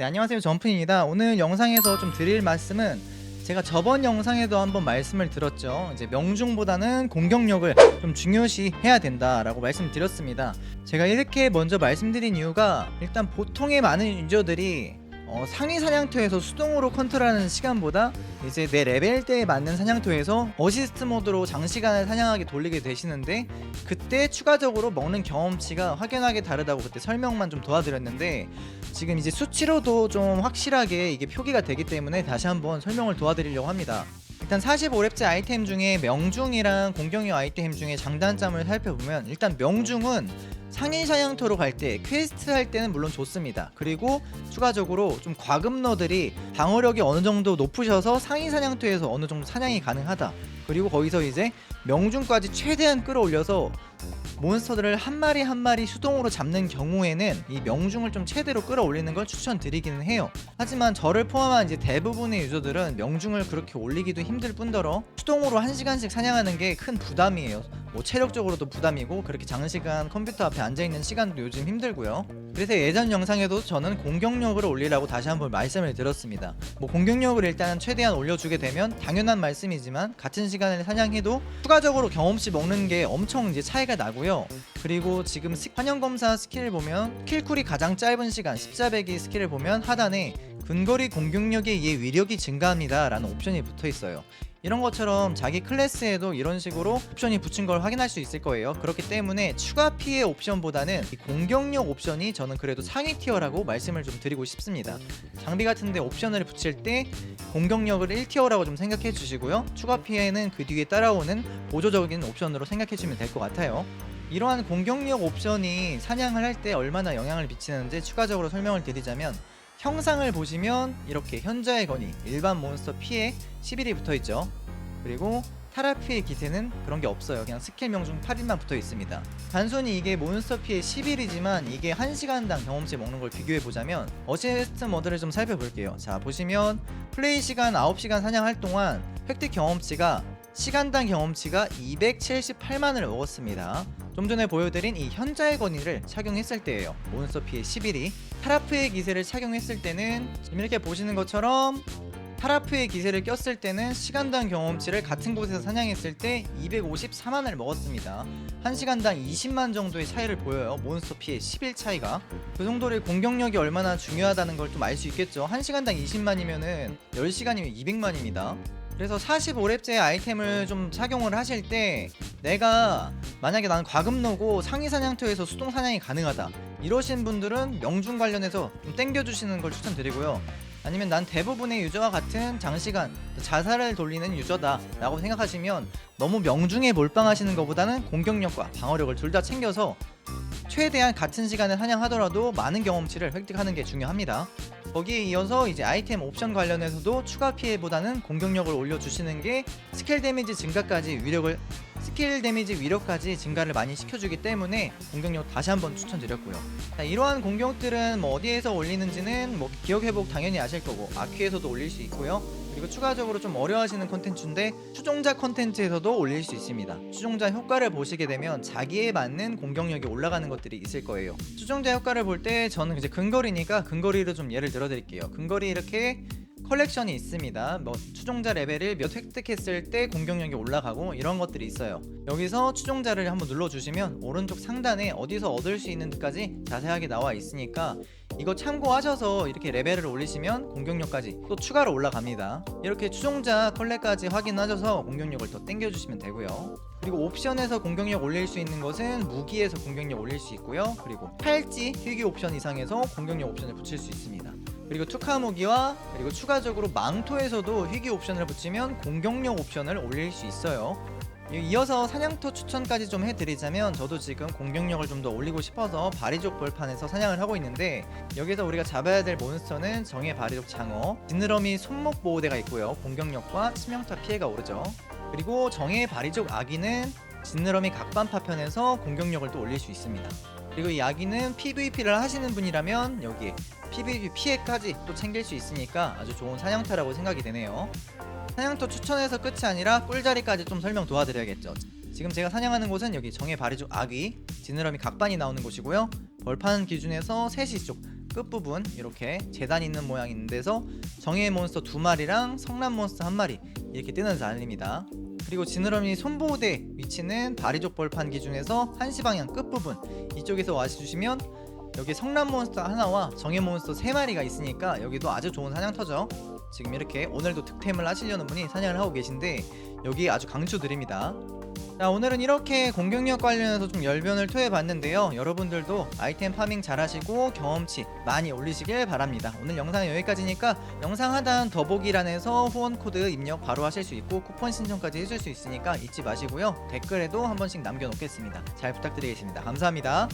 네 안녕하세요. 점프입니다. 오늘 영상에서 좀 드릴 말씀은 제가 저번 영상에도 한번 말씀을 드렸죠. 이제 명중보다는 공격력을 좀 중요시 해야 된다라고 말씀드렸습니다. 제가 이렇게 먼저 말씀드린 이유가 일단 보통의 많은 유저들이 어, 상위 사냥터에서 수동으로 컨트롤하는 시간보다 이제 내 레벨대에 맞는 사냥터에서 어시스트 모드로 장시간을 사냥하게 돌리게 되시는데 그때 추가적으로 먹는 경험치가 확연하게 다르다고 그때 설명만 좀 도와드렸는데 지금 이제 수치로도 좀 확실하게 이게 표기가 되기 때문에 다시 한번 설명을 도와드리려고 합니다. 일단 45렙째 아이템 중에 명중이랑 공격력 아이템 중에 장단점을 살펴보면 일단 명중은 상인 사냥터로 갈 때 퀘스트 할 때는 물론 좋습니다. 그리고 추가적으로 좀 과금러들이 방어력이 어느 정도 높으셔서 상인 사냥터에서 어느 정도 사냥이 가능하다. 그리고 거기서 이제 명중까지 최대한 끌어올려서 몬스터들을 한 마리 한 마리 수동으로 잡는 경우에는 이 명중을 좀 최대로 끌어올리는 걸 추천드리기는 해요. 하지만 저를 포함한 이제 대부분의 유저들은 명중을 그렇게 올리기도 힘들 뿐더러 수동으로 한 시간씩 사냥하는 게 큰 부담이에요. 뭐 체력적으로도 부담이고 그렇게 장시간 컴퓨터 앞에 앉아 있는 시간도 요즘 힘들고요. 그래서 예전 영상에도 저는 공격력을 올리라고 다시 한번 말씀을 드렸습니다. 뭐 공격력을 일단 최대한 올려주게 되면 당연한 말씀이지만 같은 시간을 사냥해도 추가적으로 경험치 먹는 게 엄청 이제 차이가 나고요. 그리고 지금 스- 환영 검사 스킬을 보면 킬쿨이 가장 짧은 시간 십자배기 스킬을 보면 하단에 근거리 공격력에 의해 위력이 증가합니다 라는 옵션이 붙어 있어요. 이런 것처럼 자기 클래스에도 이런 식으로 옵션이 붙인 걸 확인할 수 있을 거예요. 그렇기 때문에 추가 피해 옵션보다는 이 공격력 옵션이 저는 그래도 상위 티어라고 말씀을 좀 드리고 싶습니다. 장비 같은데 옵션을 붙일 때 공격력을 1티어라고 좀 생각해 주시고요. 추가 피해는 그 뒤에 따라오는 보조적인 옵션으로 생각해 주시면 될 것 같아요. 이러한 공격력 옵션이 사냥을 할 때 얼마나 영향을 미치는지 추가적으로 설명을 드리자면 형상을 보시면 이렇게 현자의 건이 일반 몬스터 피해 11이 붙어 있죠. 그리고 타라피의 기세는 그런 게 없어요. 그냥 스킬 명중 8일만 붙어 있습니다. 단순히 이게 몬스터 피해 11이지만 이게 1시간당 경험치 먹는 걸 비교해 보자면 어시스트 모드를 좀 살펴볼게요. 자, 보시면 플레이 시간 9시간 사냥할 동안 획득 경험치가 시간당 경험치가 278만을 먹었습니다. 좀 전에 보여드린 이 현자의 건의를 착용했을 때예요. 피해 11이 타라프의 기세를 착용했을 때는 지금 이렇게 보시는 것처럼 타라프의 기세를 꼈을 때는 시간당 경험치를 같은 곳에서 사냥했을 때 254만을 먹었습니다. 1시간당 20만 정도의 차이를 보여요. 몬스터 피해 11 차이가. 그 정도로 공격력이 얼마나 중요하다는 걸 좀 알 수 있겠죠. 1시간당 20만이면은 10시간이면 200만입니다. 그래서 45렙째 아이템을 좀 착용을 하실 때 내가 만약에 나는 과금노고 상위 사냥터에서 수동 사냥이 가능하다. 이러신 분들은 명중 관련해서 좀 땡겨주시는 걸 추천드리고요. 아니면 난 대부분의 유저와 같은 장시간 자살을 돌리는 유저다 라고 생각하시면 너무 명중에 몰빵하시는 것보다는 공격력과 방어력을 둘 다 챙겨서 최대한 같은 시간에 사냥하더라도 많은 경험치를 획득하는 게 중요합니다 거기에 이어서 이제 아이템 옵션 관련해서도 추가 피해보다는 공격력을 올려주시는 게 스킬 데미지 증가까지 위력을 스킬 데미지 위력까지 증가를 많이 시켜주기 때문에 공격력 다시 한번 추천드렸고요. 자, 이러한 공격들은 뭐 어디에서 올리는지는 뭐 기억 회복 당연히 아실 거고 아퀴에서도 올릴 수 있고요. 그리고 추가적으로 좀 어려워하시는 컨텐츠인데 추종자 컨텐츠에서도 올릴 수 있습니다. 추종자 효과를 보시게 되면 자기에 맞는 공격력이 올라가는 것들이 있을 거예요. 추종자 효과를 볼 때 저는 이제 근거리니까 근거리를 좀 예를 들어 드릴게요. 근거리 이렇게 컬렉션이 있습니다. 뭐 추종자 레벨을 몇 획득했을 때 공격력이 올라가고 이런 것들이 있어요. 여기서 추종자를 한번 눌러주시면 오른쪽 상단에 어디서 얻을 수 있는지까지 자세하게 나와 있으니까 이거 참고하셔서 이렇게 레벨을 올리시면 공격력까지 또 추가로 올라갑니다. 이렇게 추종자 컬렉까지 확인하셔서 공격력을 더 땡겨주시면 되고요. 그리고 옵션에서 공격력 올릴 수 있는 것은 무기에서 공격력 올릴 수 있고요. 그리고 팔찌, 희귀 옵션 이상에서 공격력 옵션을 붙일 수 있습니다. 그리고 투카 무기와 그리고 추가적으로 망토에서도 희귀 옵션을 붙이면 공격력 옵션을 올릴 수 있어요. 이- 이어서 사냥터 추천까지 좀 해드리자면 저도 지금 공격력을 좀 더 올리고 싶어서 바리족 벌판에서 사냥을 하고 있는데 여기서 우리가 잡아야 될 몬스터는 정의 바리족 장어 지느러미 손목 보호대가 있고요. 공격력과 치명타 피해가 오르죠. 그리고 정의 바리족 아기는 지느러미 각반 파편에서 공격력을 또 올릴 수 있습니다 그리고 이 아기는 PVP를 하시는 분이라면 여기에 PVP 피해까지 또 챙길 수 있으니까 아주 좋은 사냥타라고 생각이 되네요 사냥터 추천해서 끝이 아니라 꿀자리까지 좀 설명 도와드려야겠죠. 지금 제가 사냥하는 곳은 여기 정의 바리족 아귀, 지느러미 각반이 나오는 곳이고요. 벌판 기준에서 3시 쪽 끝부분 이렇게 재단 있는 모양 있는 데서 정의의 몬스터 두 마리랑 성남 몬스터 한 마리 이렇게 뜨는 잔입니다. 그리고 지느러미 손보호대 위치는 바리족 벌판 기준에서 한시 방향 끝부분. 이쪽에서 와주시면 여기 성남 몬스터 하나와 정의 몬스터 세 마리가 있으니까 여기도 아주 좋은 사냥터죠. 지금 이렇게 오늘도 득템을 하시려는 분이 사냥을 하고 계신데 여기 아주 강추드립니다. 자 오늘은 이렇게 공격력 관련해서 좀 열변을 토해봤는데요. 여러분들도 아이템 파밍 잘하시고 경험치 많이 올리시길 바랍니다. 오늘 영상은 여기까지니까 영상 하단 더보기란에서 후원 코드 입력 바로 하실 수 있고 쿠폰 신청까지 해줄 수 있으니까 잊지 마시고요. 댓글에도 한 번씩 남겨놓겠습니다. 잘 부탁드리겠습니다. 감사합니다